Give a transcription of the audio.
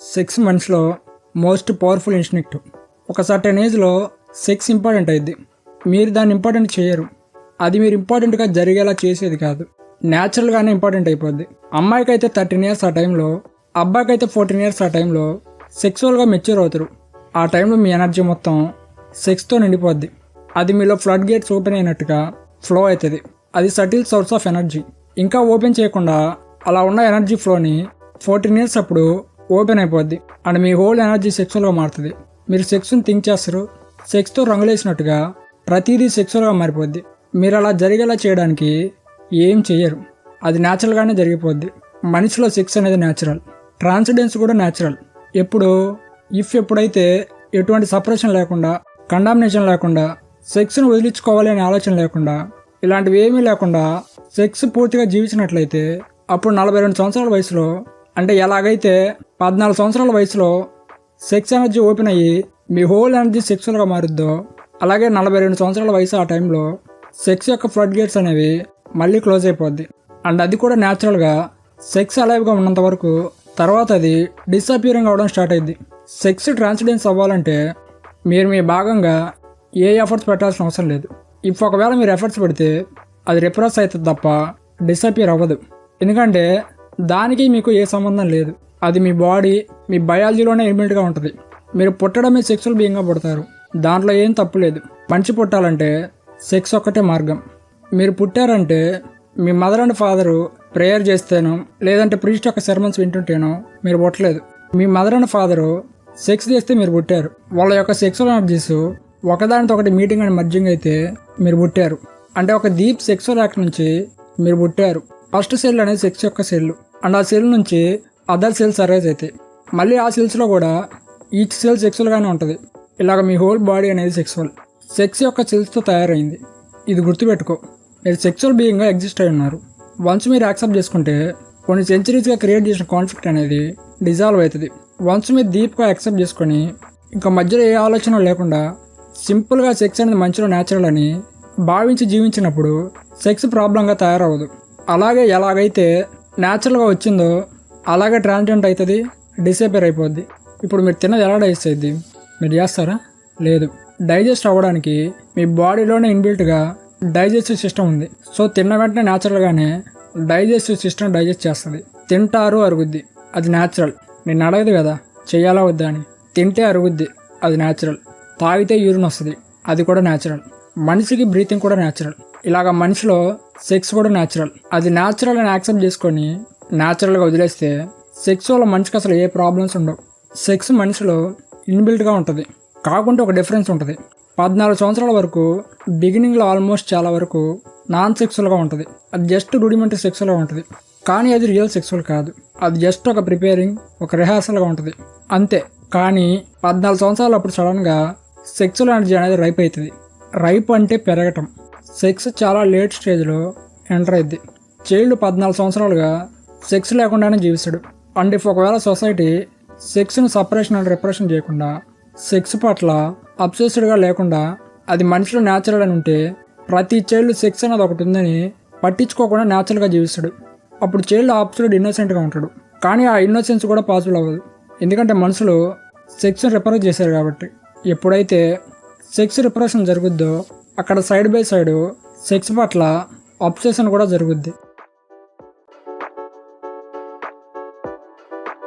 Sex మంత్స్లో most powerful instinct ఒక certain ఏజ్లో సెక్స్ ఇంపార్టెంట్ అయింది. మీరు దాన్ని ఇంపార్టెంట్ చేయరు. అది మీరు ఇంపార్టెంట్గా జరిగేలా చేసేది కాదు. న్యాచురల్గానే ఇంపార్టెంట్ అయిపోద్ది. అమ్మాయికి అయితే థర్టీన్ ఇయర్స్ ఆ టైంలో అబ్బాయికి అయితే ఫోర్టీన్ ఇయర్స్ ఆ టైంలో సెక్సువల్గా మెచ్యూర్ అవుతారు. ఆ టైంలో మీ ఎనర్జీ మొత్తం సెక్స్తో నిండిపోద్ది. అది మీలో ఫ్లడ్ గేట్స్ ఓపెన్ అయినట్టుగా ఫ్లో అవుతుంది. అది సటిల్ సోర్స్ ఆఫ్ ఎనర్జీ ఇంకా ఓపెన్ చేయకుండా అలా ఉన్న ఎనర్జీ ఫ్లోని ఫోర్టీన్ ఇయర్స్ అప్పుడు ఓపెన్ అయిపోద్ది. అండ్ మీ హోల్ ఎనర్జీ సెక్సువల్గా మారుతుంది. మీరు సెక్స్ని థింక్ చేస్తారు. సెక్స్తో రంగులేసినట్టుగా ప్రతిదీ సెక్సువల్గా మారిపోద్ది. మీరు అలా జరిగేలా చేయడానికి ఏం చెయ్యరు. అది న్యాచురల్గానే జరిగిపోద్ది. మనిషిలో సెక్స్ అనేది న్యాచురల్. ట్రాన్సిడెన్స్ కూడా న్యాచురల్. ఎప్పుడు ఇఫ్ ఎప్పుడైతే ఎటువంటి సపరేషన్ లేకుండా కండామినేషన్ లేకుండా సెక్స్ను వదిలించుకోవాలి అనే ఆలోచన లేకుండా ఇలాంటివి ఏమీ లేకుండా సెక్స్ పూర్తిగా జీవించినట్లయితే అప్పుడు నలభై రెండు సంవత్సరాల వయసులో అంటే ఎలాగైతే పద్నాలుగు సంవత్సరాల వయసులో సెక్స్ ఎనర్జీ ఓపెన్ అయ్యి మీ హోల్ ఎనర్జీ సెక్సువల్గా మారుద్దో అలాగే నలభై రెండు సంవత్సరాల వయసు ఆ టైంలో సెక్స్ యొక్క ఫ్లడ్ గేట్స్ అనేవి మళ్ళీ క్లోజ్ అయిపోద్ది. అండ్ అది కూడా న్యాచురల్గా సెక్స్ అలైవ్గా ఉన్నంత వరకు తర్వాత అది డిసపియరింగ్ అవ్వడం స్టార్ట్ అయింది సెక్స్ ట్రాన్సిడెన్స్ అవ్వాలంటే మీరు మీ భాగంగా ఏ ఎఫర్ట్స్ పెట్టాల్సిన అవసరం లేదు. ఇఫ్ ఒకవేళ మీరు ఎఫర్ట్స్ పెడితే అది రిప్రెస్ అవుతుంది తప్ప డిసపియర్ అవ్వదు. ఎందుకంటే దానికి మీకు ఏ సంబంధం లేదు. అది మీ బాడీ మీ బయాలజీలోనే ఇన్బిల్ట్గా ఉంటుంది. మీరు పుట్టడమే సెక్సువల్ బీయింగ్గా పుడతారు. దాంట్లో ఏం తప్పు లేదు. మంచి పుట్టాలంటే సెక్స్ ఒక్కటే మార్గం. మీరు పుట్టారంటే మీ మదర్ అండ్ ఫాదరు ప్రేయర్ చేస్తేనో లేదంటే ప్రీస్ట్ యొక్క సెర్మన్స్ వింటుంటేనో మీరు పుట్టలేదు. మీ మదర్ అండ్ ఫాదరు సెక్స్ చేస్తే మీరు పుట్టారు. వాళ్ళ యొక్క సెక్సువల్ ఎనర్జీస్ ఒకదానితో ఒకటి మీటింగ్ అండ్ మర్జింగ్ అయితే మీరు పుట్టారు. అంటే ఒక డీప్ సెక్సువల్ యాక్ట్ నుంచి మీరు పుట్టారు. ఫస్ట్ సెల్ అనేది సెక్స్ యొక్క సెల్. అండ్ ఆ సెల్ నుంచి అదర్ సెల్స్ అరైజ్ అవుతాయి. మళ్ళీ ఆ సెల్స్లో కూడా ఈచ్ సెల్ సెక్సువల్గానే ఉంటుంది. ఇలాగ మీ హోల్ బాడీ అనేది సెక్సువల్. సెక్స్ యొక్క సెల్స్తో తయారైంది. ఇది గుర్తుపెట్టుకో. మీరు సెక్సువల్ బీయింగ్గా ఎగ్జిస్ట్ అయి ఉన్నారు. వన్స్ మీరు యాక్సెప్ట్ చేసుకుంటే కొన్ని సెంచరీస్గా క్రియేట్ చేసిన కాన్ఫ్లిక్ట్ అనేది డిజాల్వ్ అవుతుంది. వన్స్ మీరు డీప్గా యాక్సెప్ట్ చేసుకొని ఇంకా మధ్యలో ఏ ఆలోచన లేకుండా సింపుల్గా సెక్స్ అనేది మంచిలో న్యాచురల్ అని భావించి జీవించినప్పుడు సెక్స్ ప్రాబ్లంగా తయారవ్వదు. అలాగే ఎలాగైతే న్యాచురల్గా వచ్చిందో అలాగే ట్రాన్స్జెంట్ అవుతుంది డిసేపేర్ అయిపోద్ది. ఇప్పుడు మీరు తిన్నది ఎలా డైజెస్ట్ అయింది మీరు చేస్తారా? లేదు. డైజెస్ట్ అవ్వడానికి మీ బాడీలోనే ఇన్బిల్ట్గా డైజెస్టివ్ సిస్టమ్ ఉంది. సో తిన్న వెంటనే న్యాచురల్గానే డైజెస్టివ్ సిస్టమ్ డైజెస్ట్ చేస్తుంది. తింటారు అరుగుద్ది. అది న్యాచురల్. నేను అడగదు కదా చెయ్యాలా వద్దా అని. తింటే అరుగుద్ది. అది న్యాచురల్. తాగితే యూరిన్ వస్తుంది. అది కూడా న్యాచురల్. మనిషికి బ్రీతింగ్ కూడా న్యాచురల్. ఇలాగ మనిషిలో సెక్స్ కూడా న్యాచురల్ అది న్యాచురల్ అని యాక్సెప్ట్ చేసుకొని న్యాచురల్గా వదిలేస్తే సెక్స్ వల్ల మనిషికి అసలు ఏ ప్రాబ్లమ్స్ ఉండవు. సెక్స్ మనిషిలో ఇన్బిల్ట్గా ఉంటుంది. కాకుండా ఒక డిఫరెన్స్ ఉంటుంది. పద్నాలుగు సంవత్సరాల వరకు బిగినింగ్లో ఆల్మోస్ట్ చాలా వరకు నాన్ సెక్సువల్గా ఉంటుంది. అది జస్ట్ రూడిమెంటరీ సెక్సువల్గా ఉంటుంది. కానీ అది రియల్ సెక్సువల్ కాదు. అది జస్ట్ ఒక ప్రిపేరింగ్ ఒక రిహార్సల్గా ఉంటుంది. అంతే. కానీ పద్నాలుగు సంవత్సరాలు అప్పుడు సడన్గా సెక్సువల్ ఎనర్జీ అనేది రైప్ అవుతుంది. రైప్ అంటే పెరగటం. సెక్స్ చాలా లేట్ స్టేజ్లో ఎంటర్ అయింది చైల్డ్ పద్నాలుగు సంవత్సరాలుగా సెక్స్ లేకుండానే జీవిస్తాడు. అండ్ ఇఫ్ ఒకవేళ సొసైటీ సెక్స్ను సపరేషన్ అండ్ రిప్రెషన్ చేయకుండా సెక్స్ పట్ల అబ్సెస్డ్గా లేకుండా అది మనిషిలో న్యాచురల్ అని ఉంటే ప్రతి చైల్డ్ సెక్స్ అనేది ఒకటి ఉందని పట్టించుకోకుండా న్యాచురల్గా జీవిస్తాడు. అప్పుడు చైల్డ్ అబ్సల్యూట్ ఇన్నోసెంట్గా ఉంటాడు. కానీ ఆ ఇన్నోసెన్స్ కూడా పాసిబుల్ అవ్వదు. ఎందుకంటే మనుషులు సెక్స్ రిపరేట్ చేశారు కాబట్టి. ఎప్పుడైతే సెక్స్ రిపరేషన్ జరుగుద్దో అక్కడ సైడ్ బై సైడ్ సెక్స్ పట్ల అప్సెషన్ కూడా జరుగుద్ది.